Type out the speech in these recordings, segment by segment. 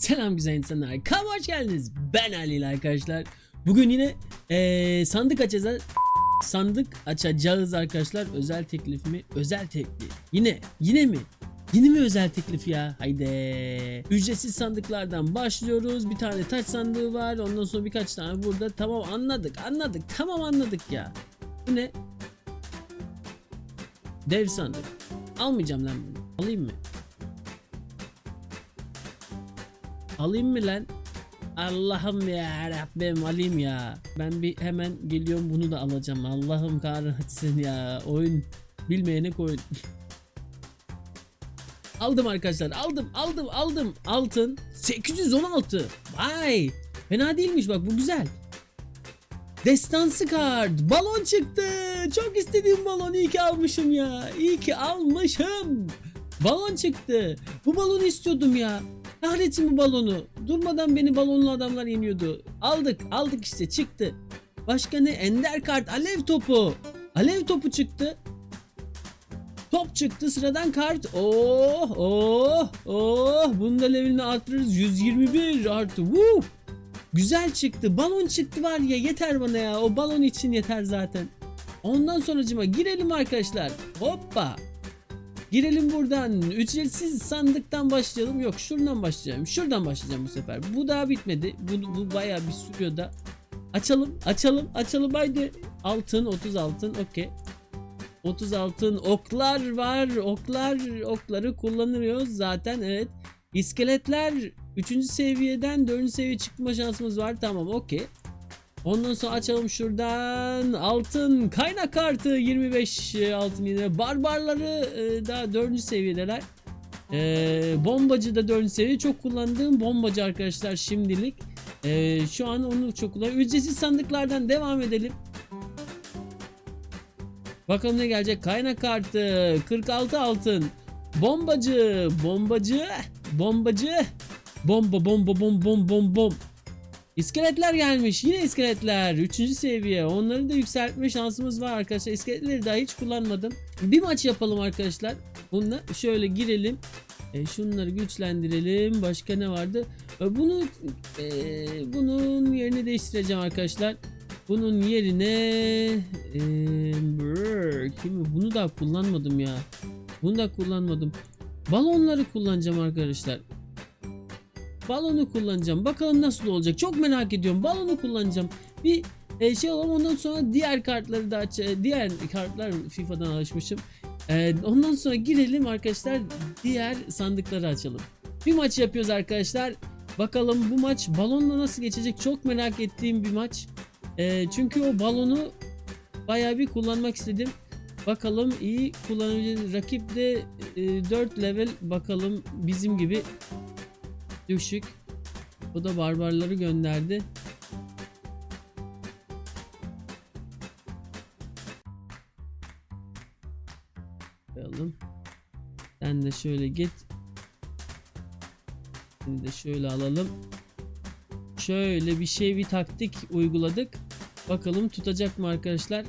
Selam güzel insanlar. Kanalıma hoş geldiniz. Ben Ali ile arkadaşlar. Bugün yine eee, sandık açacağız. Sandık açacağız arkadaşlar. Özel teklif mi? Özel teklif. Yine. Yine mi? Yine mi özel teklif ya? Haydi. Ücretsiz sandıklardan başlıyoruz. Bir tane taç sandığı var. Ondan sonra birkaç tane burada. Tamam anladık. Anladık. Tamam anladık ya. Bu ne? Dev sandık. Almayacağım lan bunu. Alayım mı? Alayım mı lan? Allah'ım ya Rabbim alayım ya. Ben bir hemen geliyorum bunu da alacağım. Allah'ım kahretsin ya. Oyun bilmeyene koyun. aldım arkadaşlar. Aldım, aldım, aldım. Altın 816. Vay! Fena değilmiş bak bu güzel. Destansı kart. Balon çıktı. Çok istediğim balon. İyi ki almışım ya. İyi ki almışım. Balon çıktı. Bu balonu istiyordum ya. Kahretsin bu balonu. Durmadan beni balonlu adamlar yeniyordu. Aldık. Aldık işte çıktı. Başka ne? Ender kart. Alev topu. Alev topu çıktı. Top çıktı sıradan kart. Oh oh oh. Bunun da levelini arttırırız. 121 artı. Woo. Güzel çıktı. Balon çıktı var ya yeter bana ya. O balon için yeter zaten. Ondan sonracıma girelim arkadaşlar. Hoppa. Girelim buradan. Ücretsiz sandıktan başlayalım. Yok şuradan başlayacağım. Şuradan başlayacağım bu sefer. Bu daha bitmedi. Bu, bu bayağı bir sürüyor da. Açalım. Açalım. Açalım haydi. Altın. 30 altın. Okey. 30 altın. Oklar var. Oklar. Okları kullanıyoruz zaten. Evet. İskeletler 3. seviyeden 4. seviye çıkma şansımız var. Tamam okey. Ondan sonra açalım şuradan altın kaynak kartı 25 altın yine barbarları e, daha 4. seviyedeler. E, bombacı da 4. seviye çok kullandığım bombacı arkadaşlar şimdilik. E, şu an onu çok kullanıyorum. Ücretsiz sandıklardan devam edelim. Bakalım ne gelecek kaynak kartı 46 altın. Bombacı bombacı bombacı bomba bomba bom bom bom bom. İskeletler gelmiş. Yine iskeletler. Üçüncü seviye. Onları da yükseltme şansımız var arkadaşlar. İskeletleri daha hiç kullanmadım. Bir maç yapalım arkadaşlar. Bununla şöyle girelim. E, şunları güçlendirelim. Başka ne vardı? E, bunu e, bunun yerini değiştireceğim arkadaşlar. Bunun yerine e, brr, kimi bunu da kullanmadım ya. Bunu da kullanmadım. Balonları kullanacağım arkadaşlar. Balonu kullanacağım. Bakalım nasıl olacak. Çok merak ediyorum. Balonu kullanacağım. Bir e, şey olalım ondan sonra diğer kartları da aç. e, Diğer kartlar FIFA'dan alışmışım. E, ondan sonra girelim arkadaşlar. Diğer sandıkları açalım. Bir maç yapıyoruz arkadaşlar. Bakalım bu maç balonla nasıl geçecek çok merak ettiğim bir maç. E, çünkü o balonu bayağı bir kullanmak istedim. Bakalım iyi kullanabilir. Rakip de e, 4 level bakalım bizim gibi düşük. O da barbarları gönderdi. Bakalım. Sen de şöyle git. Şimdi de şöyle alalım. Şöyle bir şey bir taktik uyguladık. Bakalım tutacak mı arkadaşlar?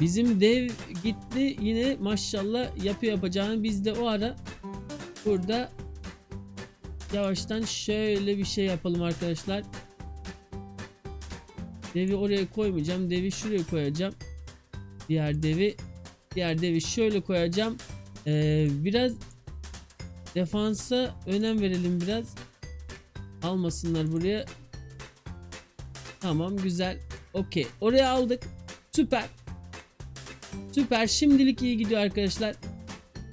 Bizim dev gitti yine maşallah yapı yapacağını biz de o ara burada yavaştan şöyle bir şey yapalım arkadaşlar. Devi oraya koymayacağım. Devi şuraya koyacağım. Diğer devi diğer devi şöyle koyacağım. Ee, biraz defansa önem verelim biraz. Almasınlar buraya. Tamam güzel. Okey. Oraya aldık. Süper. Süper. Şimdilik iyi gidiyor arkadaşlar.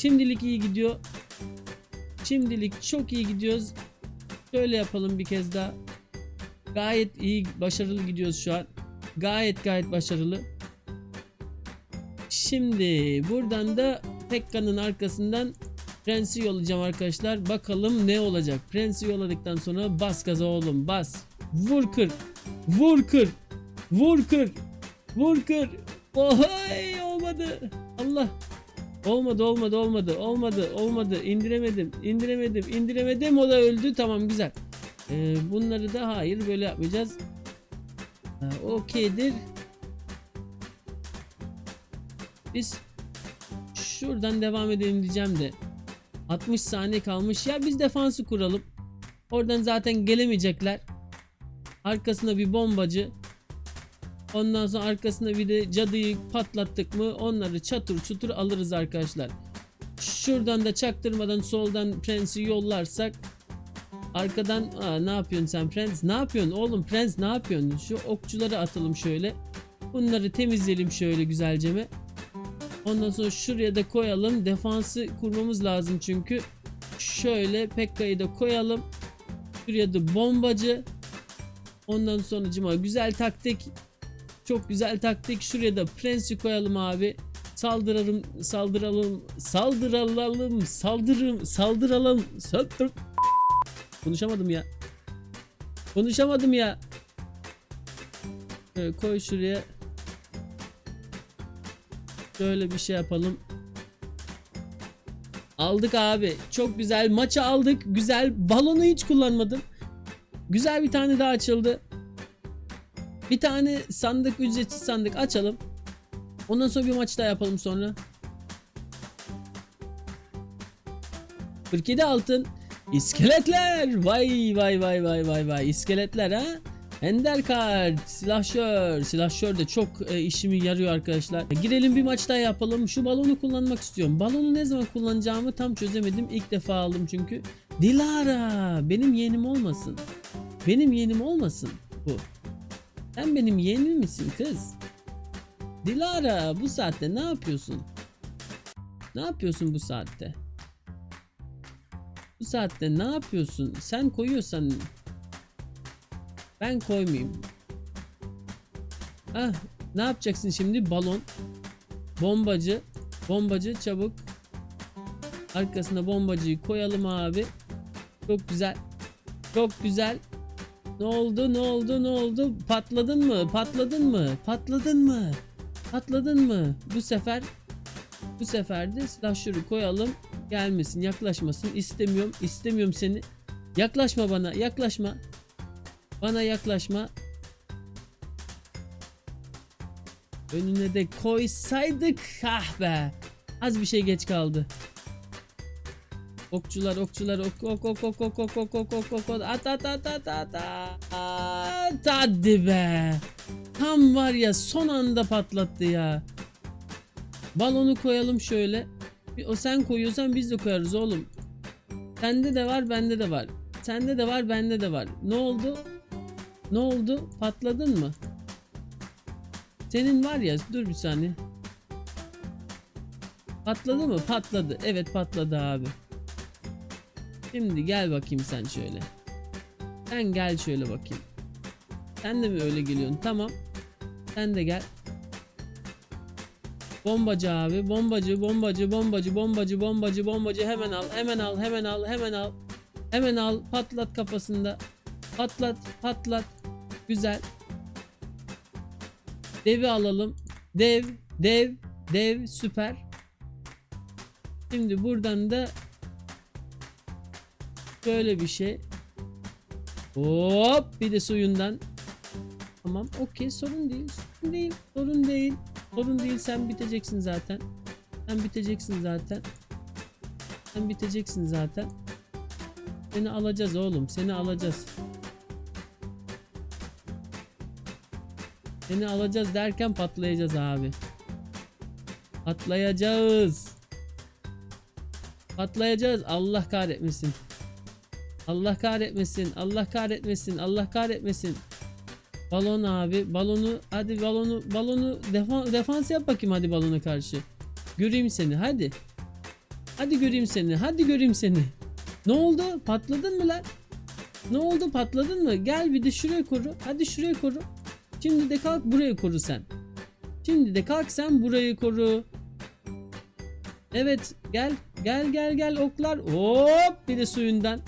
Şimdilik iyi gidiyor. Şimdilik çok iyi gidiyoruz. Şöyle yapalım bir kez daha. Gayet iyi, başarılı gidiyoruz şu an. Gayet gayet başarılı. Şimdi buradan da Pekka'nın arkasından Prens'i yollayacağım arkadaşlar. Bakalım ne olacak. Prens'i yolladıktan sonra bas gaza oğlum bas. Vur kır. Vur kır. Vur kır. Vur kır. Ohay olmadı. Allah. Olmadı olmadı olmadı olmadı olmadı indiremedim indiremedim indiremedim o da öldü tamam güzel. Ee, bunları da hayır böyle yapmayacağız. Ha, Okeydir. Biz şu şuradan devam edelim diyeceğim de 60 saniye kalmış ya biz defansı kuralım. Oradan zaten gelemeyecekler. Arkasına bir bombacı. Ondan sonra arkasına bir de cadıyı patlattık mı onları çatır çutur alırız arkadaşlar. Şuradan da çaktırmadan soldan Prens'i yollarsak arkadan Aa, ne yapıyorsun sen Prens? Ne yapıyorsun oğlum Prens ne yapıyorsun? Şu okçuları atalım şöyle. Bunları temizleyelim şöyle güzelce ondan sonra şuraya da koyalım. Defansı kurmamız lazım çünkü. Şöyle Pekka'yı da koyalım. Şuraya da bombacı. Ondan sonra cima güzel taktik çok güzel taktik. Şuraya da Prens'i koyalım abi. Saldıralım saldıralım saldıralım saldırım saldıralım. Saldır konuşamadım ya. Konuşamadım ya. Şöyle koy şuraya. Şöyle bir şey yapalım. Aldık abi. Çok güzel. Maçı aldık. Güzel. Balonu hiç kullanmadım. Güzel bir tane daha açıldı bir tane sandık ücretsiz sandık açalım Ondan sonra bir maç daha yapalım sonra. 47 altın. İskeletler. Vay vay vay vay vay vay. İskeletler ha. Ender kart, silahşör. Silahşör de çok e, işimi yarıyor arkadaşlar. Girelim bir maç daha yapalım. Şu balonu kullanmak istiyorum. Balonu ne zaman kullanacağımı tam çözemedim. İlk defa aldım çünkü. Dilara. Benim yeğenim olmasın. Benim yeğenim olmasın bu. Sen benim yeğenim misin kız? Dilara bu saatte ne yapıyorsun? Ne yapıyorsun bu saatte? Bu saatte ne yapıyorsun? Sen koyuyorsan ben koymayayım. Ah, ne yapacaksın şimdi? Balon. Bombacı. Bombacı çabuk. Arkasına bombacıyı koyalım abi. Çok güzel. Çok güzel. Ne oldu? Ne oldu? Ne oldu? Patladın mı? Patladın mı? Patladın mı? Patladın mı? Bu sefer bu sefer de silahşörü koyalım. Gelmesin, yaklaşmasın. İstemiyorum, istemiyorum seni. Yaklaşma bana, yaklaşma. Bana yaklaşma. Önüne de koysaydık. Ah be. Az bir şey geç kaldı. Okçular, okçular, ok ok ok ok ok ok ok ok ok ok at at at at at at hadi be. Tam var ya son anda patlattı ya. Balonu koyalım şöyle. O sen koyuyorsan biz de koyarız oğlum. Sende de var bende de var. Sende de var bende de var. Ne oldu? Ne oldu? Patladın mı? Senin var ya dur bir saniye. Patladı mı? Patladı. Evet patladı abi. Şimdi gel bakayım sen şöyle. Sen gel şöyle bakayım. Sen de mi öyle geliyorsun? Tamam. Sen de gel. Bombacı abi. Bombacı, bombacı, bombacı, bombacı, bombacı, bombacı. Hemen al, hemen al, hemen al, hemen al. Hemen al. Patlat kafasında. Patlat, patlat. Güzel. Devi alalım. Dev, dev, dev. Süper. Şimdi buradan da böyle bir şey. Hop bir de suyundan. Tamam okey sorun değil. Sorun değil. Sorun değil. Sorun değil sen biteceksin zaten. Sen biteceksin zaten. Sen biteceksin zaten. Seni alacağız oğlum. Seni alacağız. Seni alacağız derken patlayacağız abi. Patlayacağız. Patlayacağız. Allah kahretmesin. Allah kahretmesin. Allah kahretmesin. Allah kahretmesin. Balon abi. Balonu hadi balonu balonu defa, defans yap bakayım hadi balona karşı. Göreyim seni hadi. Hadi göreyim seni. Hadi göreyim seni. Ne oldu? Patladın mı lan? Ne oldu? Patladın mı? Gel bir de şuraya koru. Hadi şuraya koru. Şimdi de kalk buraya koru sen. Şimdi de kalk sen burayı koru. Evet gel gel gel gel oklar. Hop bir de suyundan.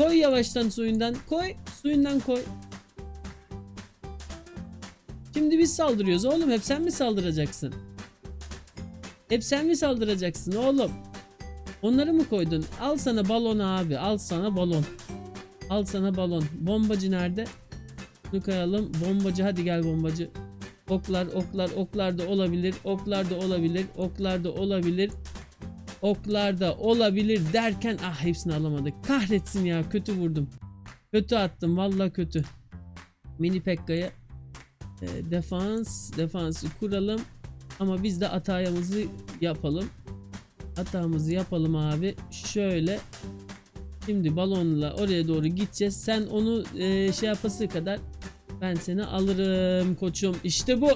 Koy yavaştan suyundan. Koy suyundan koy. Şimdi biz saldırıyoruz oğlum. Hep sen mi saldıracaksın? Hep sen mi saldıracaksın oğlum? Onları mı koydun? Al sana balon abi. Al sana balon. Al sana balon. Bombacı nerede? Bunu koyalım. Bombacı hadi gel bombacı. Oklar, oklar, oklar da olabilir. Oklar da olabilir. Oklar da olabilir. Oklar da olabilir derken ah hepsini alamadık. Kahretsin ya kötü vurdum. Kötü attım valla kötü. Mini Pekka'ya e, defans defansı kuralım. Ama biz de hatayımızı yapalım. Hatamızı yapalım abi. Şöyle Şimdi balonla oraya doğru gideceğiz. Sen onu e, şey yapası kadar ben seni alırım koçum. İşte bu.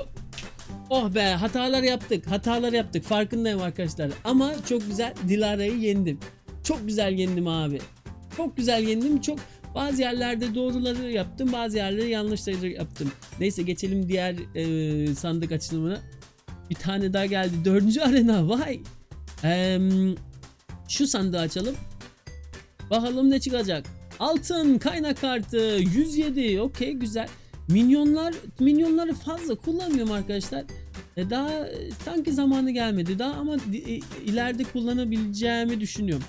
Oh be hatalar yaptık. Hatalar yaptık. Farkındayım arkadaşlar. Ama çok güzel Dilara'yı yendim. Çok güzel yendim abi. Çok güzel yendim. Çok bazı yerlerde doğruları yaptım. Bazı yerlerde yanlışları yaptım. Neyse geçelim diğer e, sandık açılımına. Bir tane daha geldi. Dördüncü arena. Vay. Em, şu sandığı açalım. Bakalım ne çıkacak. Altın kaynak kartı 107. Okey güzel. Minyonlar minyonları fazla kullanmıyorum arkadaşlar. E, daha sanki zamanı gelmedi daha ama e, ileride kullanabileceğimi düşünüyorum.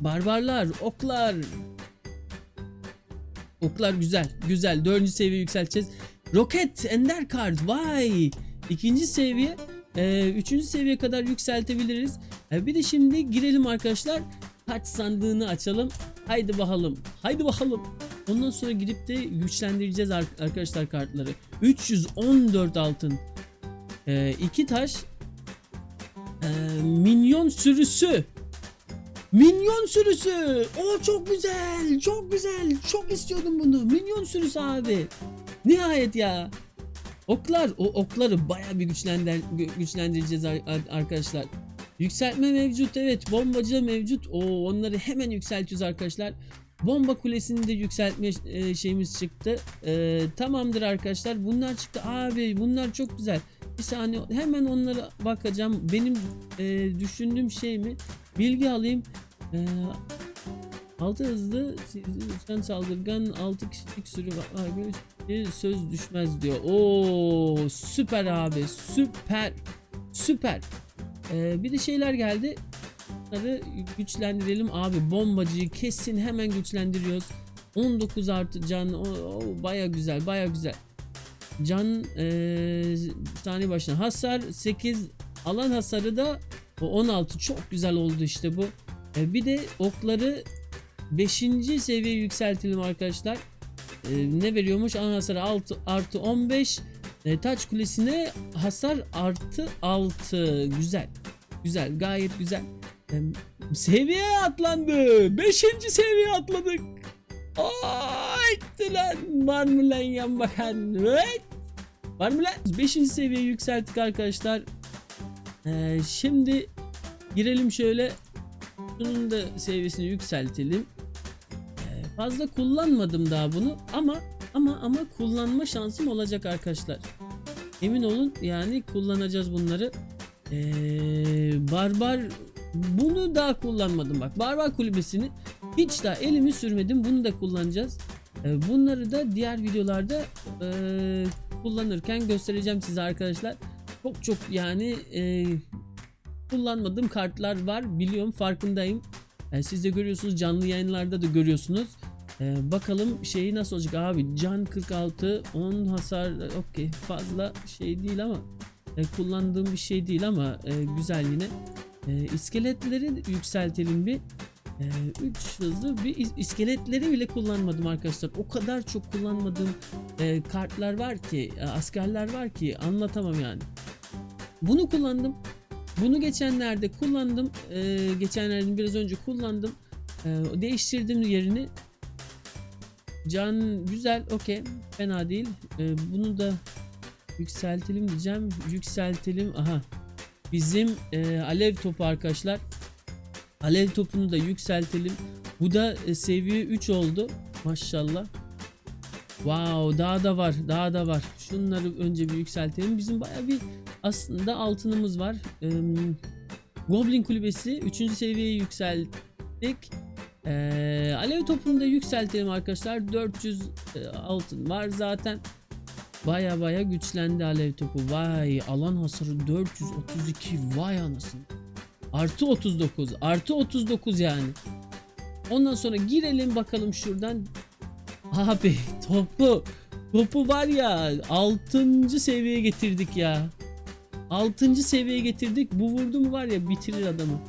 Barbarlar, oklar. Oklar güzel, güzel. Dördüncü seviye yükselteceğiz. Roket, ender kart, vay. İkinci seviye, e, üçüncü seviye kadar yükseltebiliriz. E, bir de şimdi girelim arkadaşlar. Kaç sandığını açalım. Haydi bakalım. Haydi bakalım. Ondan sonra gidip de güçlendireceğiz ar- arkadaşlar kartları. 314 altın. Ee, iki taş. Ee, minyon sürüsü. Minyon sürüsü. O çok güzel. Çok güzel. Çok istiyordum bunu. Minyon sürüsü abi. Nihayet ya. Oklar. O okları baya bir güçlendir gü- güçlendireceğiz ar- ar- arkadaşlar. Yükseltme mevcut evet bombacı mevcut. O onları hemen yükseltiyoruz arkadaşlar. Bomba kulesini de yükseltme e, şeyimiz çıktı. E, tamamdır arkadaşlar. Bunlar çıktı. Abi bunlar çok güzel. Bir saniye hemen onlara bakacağım. Benim e, düşündüğüm şey mi? Bilgi alayım. E, altı hızlı uçan saldırgan 6 kişilik sürü var. Söz düşmez diyor. Oo süper abi süper süper. Ee, bir de şeyler geldi. Bunları güçlendirelim abi. Bombacıyı kesin hemen güçlendiriyoruz. 19 artı can. O, o baya güzel baya güzel. Can ee, saniye başına. Hasar 8. Alan hasarı da o 16. Çok güzel oldu işte bu. Ee, bir de okları 5. seviye yükseltelim arkadaşlar. Ee, ne veriyormuş? Alan hasarı 6 artı 15. E, taç kulesine hasar artı 6. Güzel. Güzel. Gayet güzel. Seviye atlandı. 5. seviye atladık. Ay lan. Var mı lan yan bakan? Evet. Var mı lan? 5. seviye yükselttik arkadaşlar. E, şimdi girelim şöyle. Bunun da seviyesini yükseltelim. E, fazla kullanmadım daha bunu ama ama ama kullanma şansım olacak arkadaşlar. Emin olun yani kullanacağız bunları. Ee, barbar bunu daha kullanmadım bak. Barbar kulübesini hiç daha elimi sürmedim. Bunu da kullanacağız. Ee, bunları da diğer videolarda e, kullanırken göstereceğim size arkadaşlar. Çok çok yani e, kullanmadığım kartlar var. Biliyorum farkındayım. Ee, siz de görüyorsunuz canlı yayınlarda da görüyorsunuz. Ee, bakalım şeyi nasıl olacak abi can 46 10 hasar okey fazla şey değil ama e, kullandığım bir şey değil ama e, güzel yine e, iskeletleri yükseltelim bir 3 hızlı bir is- iskeletleri bile kullanmadım arkadaşlar. O kadar çok kullanmadığım e, kartlar var ki e, askerler var ki anlatamam yani. Bunu kullandım. Bunu geçenlerde kullandım. E, geçenlerde biraz önce kullandım. E, değiştirdim yerini. Can güzel okey. Fena değil. Ee, bunu da yükseltelim diyeceğim. Yükseltelim aha bizim e, alev topu arkadaşlar. Alev topunu da yükseltelim. Bu da e, seviye 3 oldu. Maşallah. Wow daha da var daha da var. Şunları önce bir yükseltelim. Bizim baya bir aslında altınımız var. Ee, Goblin kulübesi 3. seviyeye yükselttik. Ee, alev topunu da yükseltelim arkadaşlar. 400 e, altın var zaten. Baya baya güçlendi alev topu. Vay alan hasarı 432. Vay anasını. Artı 39. Artı 39 yani. Ondan sonra girelim bakalım şuradan. Abi topu Topu var ya 6. seviyeye getirdik ya. 6. seviyeye getirdik. Bu vurdu mu var ya bitirir adamı.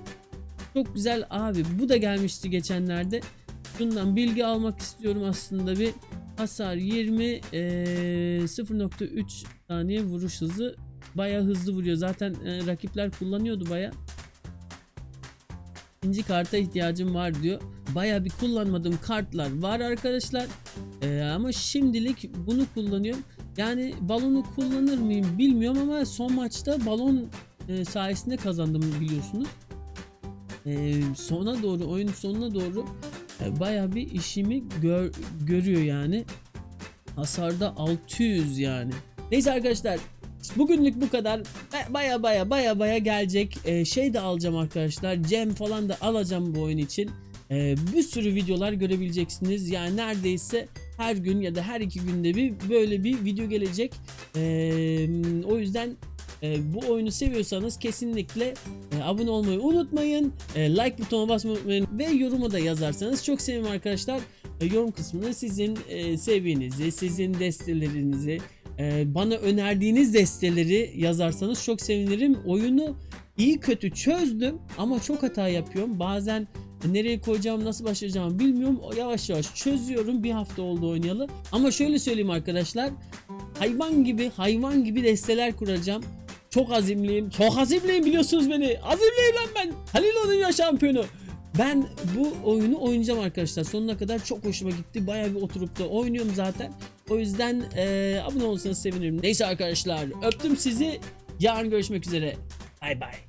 Çok güzel abi. Bu da gelmişti geçenlerde. Bundan bilgi almak istiyorum aslında bir. Hasar 20 eee, 0.3 saniye vuruş hızı. Baya hızlı vuruyor. Zaten e, rakipler kullanıyordu baya. İkinci karta ihtiyacım var diyor. Baya bir kullanmadığım kartlar var arkadaşlar. Ee, ama şimdilik bunu kullanıyorum. Yani balonu kullanır mıyım bilmiyorum ama son maçta balon e, sayesinde kazandım biliyorsunuz. Ee, sona doğru oyunun sonuna doğru e, baya bir işimi gör- görüyor yani. Hasarda 600 yani. Neyse arkadaşlar Bugünlük bu kadar. Ba- Baya baya baya baya gelecek. Ee, şey de alacağım arkadaşlar. Gem falan da alacağım bu oyun için. Ee, bir sürü videolar görebileceksiniz. Yani neredeyse her gün ya da her iki günde bir böyle bir video gelecek. Ee, o yüzden e, bu oyunu seviyorsanız kesinlikle e, abone olmayı unutmayın. E, like butonuna basmayı unutmayın. Ve yoruma da yazarsanız çok sevinirim arkadaşlar. E, yorum kısmına sizin e, seviyenizi, sizin destelerinizi, ee, bana önerdiğiniz desteleri yazarsanız çok sevinirim. Oyunu iyi kötü çözdüm ama çok hata yapıyorum. Bazen nereye koyacağım, nasıl başlayacağımı bilmiyorum. Yavaş yavaş çözüyorum. Bir hafta oldu oynayalı. Ama şöyle söyleyeyim arkadaşlar. Hayvan gibi, hayvan gibi desteler kuracağım. Çok azimliyim. Çok azimliyim biliyorsunuz beni. Azimliyim lan ben. Halil Dünya şampiyonu. Ben bu oyunu oynayacağım arkadaşlar. Sonuna kadar çok hoşuma gitti. Bayağı bir oturup da oynuyorum zaten. O yüzden eee abone olursanız sevinirim. Neyse arkadaşlar öptüm sizi. Yarın görüşmek üzere. Bay bay.